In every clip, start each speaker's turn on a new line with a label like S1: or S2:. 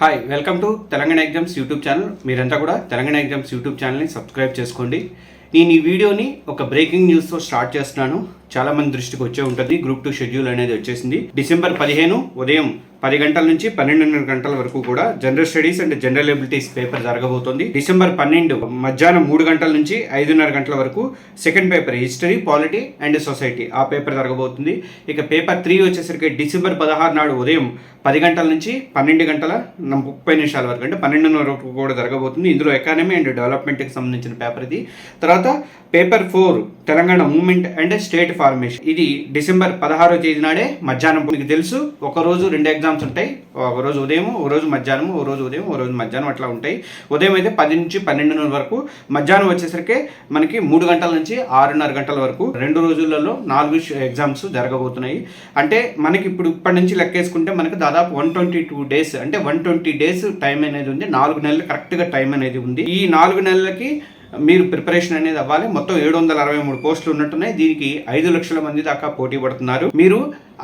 S1: Hi welcome to Telangana exams YouTube channel మీరంతా కూడా Telangana exams YouTube ఛానల్ని సబ్స్క్రైబ్ చేసుకోండి. నేను ఈ వీడియోని ఒక బ్రేకింగ్ న్యూస్తో స్టార్ట్ చేస్తున్నాను. చాలా మంది దృష్టికి వచ్చే ఉంటుంది. గ్రూప్ టూ షెడ్యూల్ అనేది వచ్చేసింది. డిసెంబర్ పదిహేను ఉదయం పది గంటల నుంచి పన్నెండున్నర గంటల వరకు కూడా general studies and general abilities paper జరగబోతోంది. డిసెంబర్ పన్నెండు మధ్యాహ్నం మూడు గంటల నుంచి ఐదున్నర గంటల వరకు second paper history polity and society ఆ పేపర్ జరగబోతుంది. ఇక పేపర్ త్రీ వచ్చేసరికి డిసెంబర్ పదహారు నాడు ఉదయం పది గంటల నుంచి పన్నెండు గంటల ముప్పై నిమిషాల వరకు అంటే పన్నెండున్నర వరకు కూడా జరగబోతుంది. ఇందులో ఎకానమీ అండ్ డెవలప్మెంట్కి సంబంధించిన పేపర్ ఇది. తర్వాత paper four Telangana movement and state formation ఇది డిసెంబర్ పదహారో తేదీ నాడే మధ్యాహ్నం మీకు తెలుసు ఒక రోజు రెండు ఎగ్జామ్స్ ఉంటాయి. ఒక రోజు ఉదయం ఒక రోజు మధ్యాహ్నం ఒక రోజు ఉదయం ఒక రోజు మధ్యాహ్నం అట్లా ఉంటాయి. ఉదయం అయితే పది నుంచి పన్నెండున్నర వరకు మధ్యాహ్నం వచ్చేసరికి మనకి మూడు గంటల నుంచి ఆరున్నర గంటల వరకు రెండు రోజులలో నాలుగు ఎగ్జామ్స్ జరగబోతున్నాయి. అంటే మనకి ఇప్పుడు ఇప్పటి నుంచి లెక్కేసుకుంటే మనకి దాదాపు వన్ ట్వంటీ టూ డేస్ అంటే వన్ ట్వంటీ డేస్ టైం అనేది ఉంది. నాలుగు నెలలు కరెక్ట్గా టైం అనేది ఉంది. ఈ నాలుగు నెలలకి మీరు ప్రిపరేషన్ అనేది అవ్వాలి. మొత్తం ఏడు వందల అరవై మూడు పోస్టులు ఉన్నట్టున్నాయి. దీనికి ఐదు లక్షల మంది దాకా పోటీ పడుతున్నారు. మీరు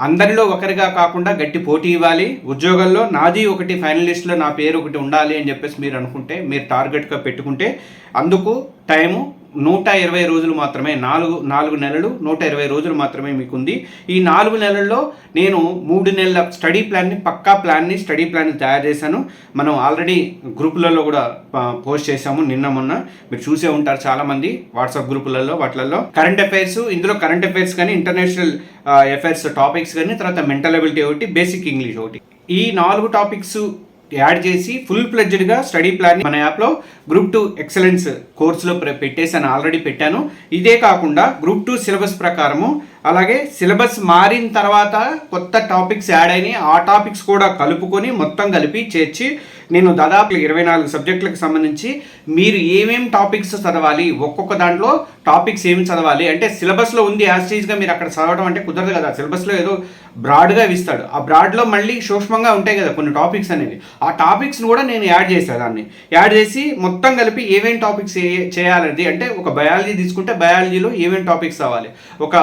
S1: అందరిలో ఒకరిగా కాకుండా గట్టి పోటీ ఇవ్వాలి. ఉద్యోగాల్లో నాది ఒకటి ఫైనలిస్ట్లో నా పేరు ఒకటి ఉండాలి అని చెప్పేసి మీరు అనుకుంటే మీరు టార్గెట్గా పెట్టుకుంటే అందుకు టైము నూట ఇరవై రోజులు మాత్రమే నాలుగు నాలుగు నెలలు నూట ఇరవై రోజులు మాత్రమే మీకు ఉంది ఈ నాలుగు నెలల్లో నేను మూడు నెలల స్టడీ ప్లాన్ని పక్కా ప్లాన్ని స్టడీ ప్లాన్ని తయారు చేశాను. మనం ఆల్రెడీ గ్రూపులలో కూడా పోస్ట్ చేశాము నిన్న మొన్న. మీరు చూసే ఉంటారు చాలామంది వాట్సాప్ గ్రూపులలో వాటిలలో. కరెంట్ అఫైర్స్ ఇందులో కరెంట్ అఫైర్స్ కానీ ఇంటర్నేషనల్ అఫైర్స్ టాపిక్స్ కానీ తర్వాత మెంటల్ అబిలిటీ ఒకటి బేసిక్ ఇంగ్లీష్ ఒకటి. ఈ నాలుగు టాపిక్స్ యాడ్ చేసి ఫుల్ ప్లెడ్జ్డ్గా స్టడీ ప్లాన్ మన యాప్లో గ్రూప్ టూ ఎక్సలెన్స్ కోర్సులో పెట్టేసి పెట్టేసాను ఆల్రెడీ పెట్టాను. ఇదే కాకుండా గ్రూప్ టూ సిలబస్ ప్రకారము అలాగే సిలబస్ మారిన తర్వాత కొత్త టాపిక్స్ యాడ్ అయినాయి. ఆ టాపిక్స్ కూడా కలుపుకొని మొత్తం కలిపి చేర్చి నేను దాదాపు ఇరవై నాలుగు సబ్జెక్టులకు సంబంధించి మీరు ఏమేం టాపిక్స్ చదవాలి ఒక్కొక్క దాంట్లో టాపిక్స్ ఏమి చదవాలి అంటే సిలబస్లో ఉంది యాస్టీజ్గా మీరు అక్కడ చదవడం అంటే కుదరదు కదా. సిలబస్లో ఏదో బ్రాడ్గా ఇస్తాడు. ఆ బ్రాడ్లో మళ్ళీ సూక్ష్మంగా ఉంటాయి కదా కొన్ని టాపిక్స్ అనేవి. ఆ టాపిక్స్ని కూడా నేను యాడ్ చేశాను దాన్ని. యాడ్ చేసి మొత్తం కలిపి ఏమేమి టాపిక్స్ చేయాలనేది అంటే ఒక బయాలజీ తీసుకుంటే బయాలజీలో ఏమేమి టాపిక్స్ అవ్వాలి ఒక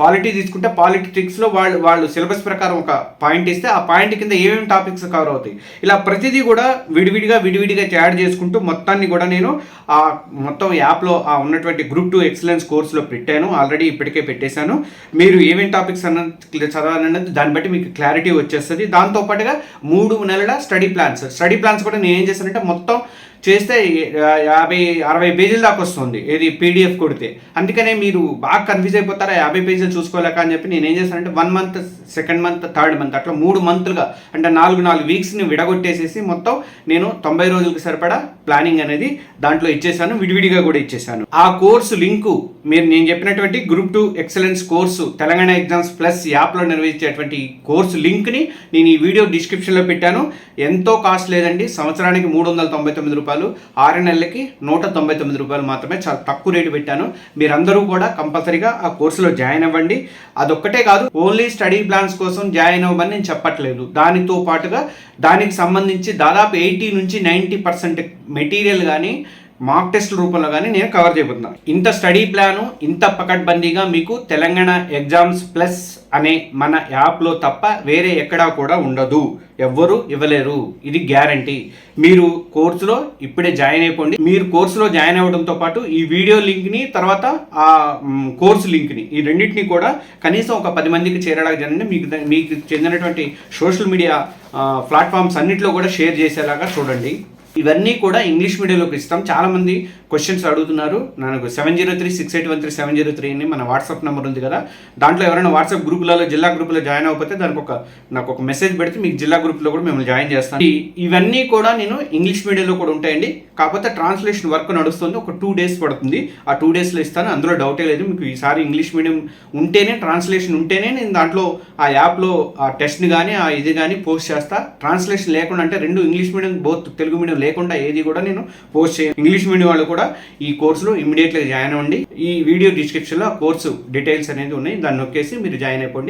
S1: పాలిటీ తీసుకుంటే పాలిటిక్స్లో వాళ్ళు వాళ్ళు సిలబస్ ప్రకారం ఒక పాయింట్ ఇస్తే ఆ పాయింట్ కింద ఏమేమి టాపిక్స్ కవర్ అవుతాయి. ఇలా ప్రతిదీ కూడా విడివిడిగా విడివిడిగా యాడ్ చేసుకుంటూ మొత్తాన్ని కూడా నేను ఆ మొత్తం యాప్లో ఆ ఉన్నటువంటి గ్రూప్ టూ ఎక్సలెన్స్ కోర్సులో పెట్టాను. ఆల్రెడీ ఇప్పటికే పెట్టేశాను. మీరు ఏమేమి టాపిక్స్ అన్నది చదవాలన్నది దాన్ని బట్టి మీకు క్లారిటీ వచ్చేస్తుంది. దాంతోపాటుగా మూడు నెలల స్టడీ ప్లాన్స్. స్టడీ ప్లాన్స్ కూడా నేను ఏం చేశానంటే మొత్తం చేస్తే యాభై అరవై పేజీల దాకా వస్తుంది. ఏది పీడిఎఫ్ కొడితే. అందుకనే మీరు బాగా కన్ఫ్యూజ్ అయిపోతారా యాభై పేజీలు చూసుకోలేక అని చెప్పి నేను ఏం చేశానంటే one month second month third month అట్లా మూడు మంత్లుగా అంటే నాలుగు నాలుగు వీక్స్ని విడగొట్టేసేసి మొత్తం నేను తొంభై రోజులకు సరిపడా ప్లానింగ్ అనేది దాంట్లో ఇచ్చేసాను విడివిడిగా కూడా ఇచ్చేసాను ఆ కోర్సు లింకు మీరు నేను చెప్పినటువంటి group two excellence course Telangana exams plus యాప్లో నిర్వహించేటువంటి కోర్సు లింక్ని నేను ఈ వీడియో డిస్క్రిప్షన్లో పెట్టాను. ఎంతో కాస్ట్ లేదండి సంవత్సరానికి మూడు వందల తొంభై తొమ్మిది రూపాయలు ఆరు నెలలకి నూట తొంభై తొమ్మిది రూపాయలు మాత్రమే చాలా తక్కువ రేటు పెట్టాను. మీరందరూ కూడా కంపల్సరీగా ఆ కోర్సులో జాయిన్ అవ్వండి. అదొక్కటే కాదు ఓన్లీ స్టడీ ప్లాన్స్ కోసం జాయిన్ అవ్వమని నేను చెప్పట్లేదు. దానితో పాటుగా దానికి సంబంధించి దాదాపు ఎయిటీ నుంచి నైంటీ పర్సెంట్ మెటీరియల్ కానీ మాక్ టెస్ట్ రూపంలో కానీ నేను కవర్ చేయబోతున్నాను. ఇంత స్టడీ ప్లాను ఇంత పకడ్బందీగా మీకు తెలంగాణ ఎగ్జామ్స్ ప్లస్ అనే మన యాప్లో తప్ప వేరే ఎక్కడా కూడా ఉండదు. ఎవ్వరు ఇవ్వలేరు. ఇది గ్యారంటీ మీరు కోర్సులో ఇప్పుడే జాయిన్ అయిపోండి. మీరు కోర్సులో జాయిన్ అవ్వడంతో పాటు ఈ వీడియో లింక్ని తర్వాత ఆ కోర్సు లింక్ని ఈ రెండింటిని కూడా కనీసం ఒక పది మందికి చేరేలాగా జరగండి మీకు మీకు చెందినటువంటి సోషల్ మీడియా ప్లాట్ఫామ్స్ అన్నింటిలో కూడా షేర్ చేసేలాగా చూడండి. ఇవన్నీ కూడా ఇంగ్లీష్ మీడియంలోకి ఇస్తాం చాలామంది క్వశ్చన్స్ అడుగుతున్నారు. నాకు seven zero three six eight one three seven zero three అని మన వాట్సాప్ నెంబర్ ఉంది కదా. దాంట్లో ఎవరైనా వాట్సాప్ గ్రూపులలో జిల్లా గ్రూపులో జాయిన్ అవ్వకపోతే దానికి ఒక నాకు ఒక మెసేజ్ పెడితే మీకు జిల్లా గ్రూప్లో కూడా మిమ్మల్ని జాయిన్ చేస్తాను ఇవన్నీ కూడా నేను ఇంగ్లీష్ మీడియంలో కూడా ఉంటాయండి. కాకపోతే ట్రాన్స్లేషన్ వర్క్ నడుస్తుంది. ఒక టూ డేస్ పడుతుంది. ఆ టూ డేస్లో ఇస్తాను. అందులో డౌటే లేదు. మీకు ఈసారి ఇంగ్లీష్ మీడియం ఉంటేనే ట్రాన్స్లేషన్ ఉంటేనే నేను దాంట్లో ఆ యాప్లో ఆ టెస్ట్ని కానీ ఆ ఇది కానీ పోస్ట్ చేస్తా. ట్రాన్స్లేషన్ లేకుండా అంటే రెండు English medium both Telugu medium లేకుండా ఏది కూడా నేను పోస్ట్ చేయను. ఇంగ్లీష్ మీడియం వాళ్ళు కూడా ఈ కోర్సులో ఇమీడియట్గా జాయిన్ అవ్వండి. ఈ వీడియో డిస్క్రిప్షన్లో ఆ కోర్సు డీటెయిల్స్ అనేది ఉన్నాయి. దాన్ని నొక్కేసి మీరు జాయిన్ అయిపోండి.